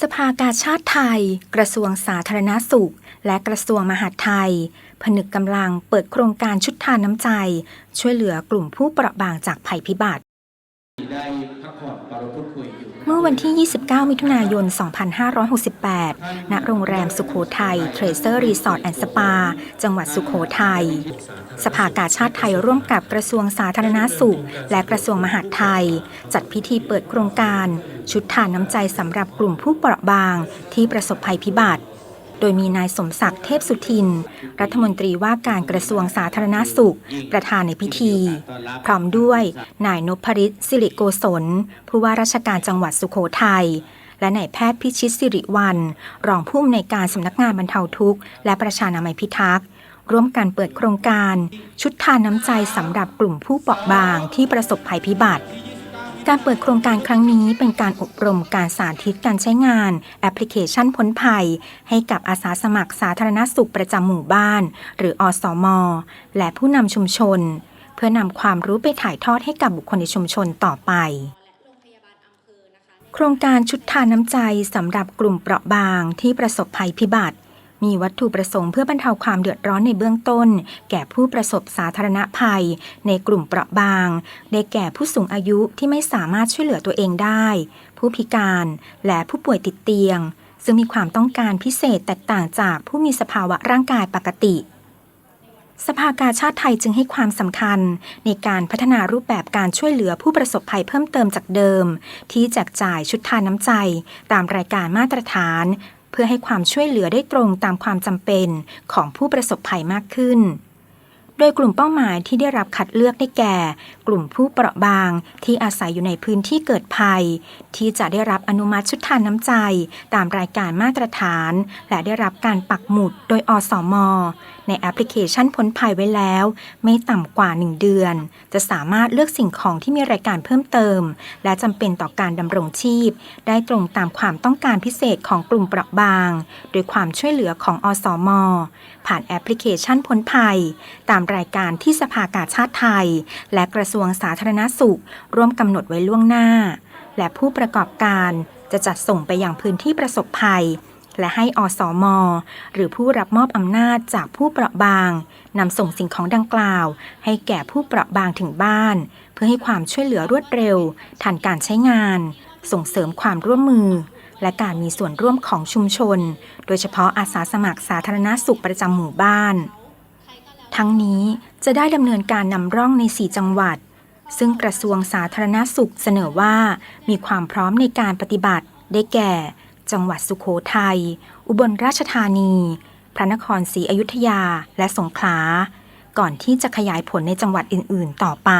สภากาชาติไทย กระทรวงสาธารณสุข และกระทรวงมหาดไทย ผนึกกำลังเปิดโครงการชุดทานน้ำใจ ช่วยเหลือกลุ่มผู้เปราะบางจากภัยพิบัติ เมื่อวันที่ 29 มิถุนายน 2568 ณ โรงแรมสุขโขทัยเทรเซอร์รีสอร์ทแอนด์สปา จังหวัดสุขโขทัย สภากาชาติไทยร่วมกับกระทรวงสาธารณาสุข และกระทรวงมหาดไทย จัดพิธีเปิดโครงการ ชุดทานน้ำใจสำหรับกลุ่มผู้เปราะบางที่ประสบภัยพิบัติ โดยมีนายสมศักดิ์เทพสุทิน รัฐมนตรีว่าการกระทรวงสาธารณาสุข ประธานในพิธี พร้อมด้วยนายนพริตสิริโกศลผู้ว่าราชการจังหวัดสุโขทัยและนายแพทย์พิชิตสิริวัลรองผู้อำนวยการสำนักงานบรรเทาทุกข์และประชานามัยพิทักษ์ร่วมกันเปิดโครงการ ชุดทานน้ำใจสำหรับกลุ่มผู้เปราะบางที่ประสบภัยพิบัติ การเปิดโครงการครั้งนี้เป็นการอบรมการสาธิตการใช้งาน แอปพลิเคชันพ้นภัย ให้กับอาสาสมัครสาธารณสุขประจำหมู่บ้าน หรืออสมและผู้นำชุมชน เพื่อนำความรู้ไปถ่ายทอดให้กับบุคคลในชุมชนต่อไป โครงการชุดทานน้ำใจสำหรับกลุ่มเปราะบางที่ประสบภัยพิบัติ มีวัตถุประสงค์เพื่อบรรเทาความเดือดร้อนในเบื้องต้น แก่ผู้ประสบสาธารณภัย ในกลุ่มเปราะบาง ได้แก่ผู้สูงอายุที่ไม่สามารถช่วยเหลือตัวเองได้ ผู้พิการ และผู้ป่วยติดเตียง ซึ่งมีความต้องการพิเศษแตกต่างจากผู้มีสภาวะร่างกายปกติสภากาชาติไทยจึงให้ความสำคัญ ในการพัฒนารูปแบบการช่วยเหลือผู้ประสบภัยเพิ่มเติมจากเดิม ที่แจกจ่ายชุดทานน้ำใจ ตามรายการมาตรฐาน เพื่อให้ความช่วยเหลือได้ตรงตามความจำเป็นของผู้ประสบภัยมากขึ้น โดยกลุ่มเป้าหมายที่ได้รับคัดเลือกได้แก่ กลุ่มผู้เปราะบางที่อาศัยอยู่ในพื้นที่เกิดภัย ที่จะได้รับอนุมัติชุดทานน้ำใจ ตามรายการมาตรฐาน และได้รับการปักหมุดโดยอสมในแอปพลิเคชันพ้นภัยไว้แล้ว ไม่ต่ำกว่า 1 เดือน จะสามารถเลือกสิ่งของที่มีรายการเพิ่มเติม และจำเป็นต่อการดำรงชีพ ได้ตรงตามความต้องการพิเศษของกลุ่มเปราะบาง โดยความช่วยเหลือของอสมผ่านแอปพลิเคชันพ้นภัย ตามรายการที่สภากาชาติไทย และกระทรวงสาธารณสุข ร่วมกำหนดไว้ล่วงหน้า และผู้ประกอบการจะจัดส่งไปยังพื้นที่ประสบภัย และให้อสมหรือผู้รับมอบอำนาจจากผู้เปราะบางนำส่งสิ่งของดังกล่าว ให้แก่ผู้เปราะบางถึงบ้าน เพื่อให้ความช่วยเหลือรวดเร็ว ทันการใช้งาน ส่งเสริมความร่วมมือ และการมีส่วนร่วมของชุมชน โดยเฉพาะอาสาสมัครสาธารณสุขประจำหมู่บ้าน ทั้งนี้จะได้ดำเนินการนำร่องใน 4 จังหวัด ซึ่งกระทรวงสาธารณสุขเสนอว่ามีความพร้อมในการปฏิบัติ ได้แก่ จังหวัดสุขโขทัย อุบลราชธานี พระนครศรีอยุธยา และสงขลา ก่อนที่จะขยายผลในจังหวัดอื่น ๆ ต่อไป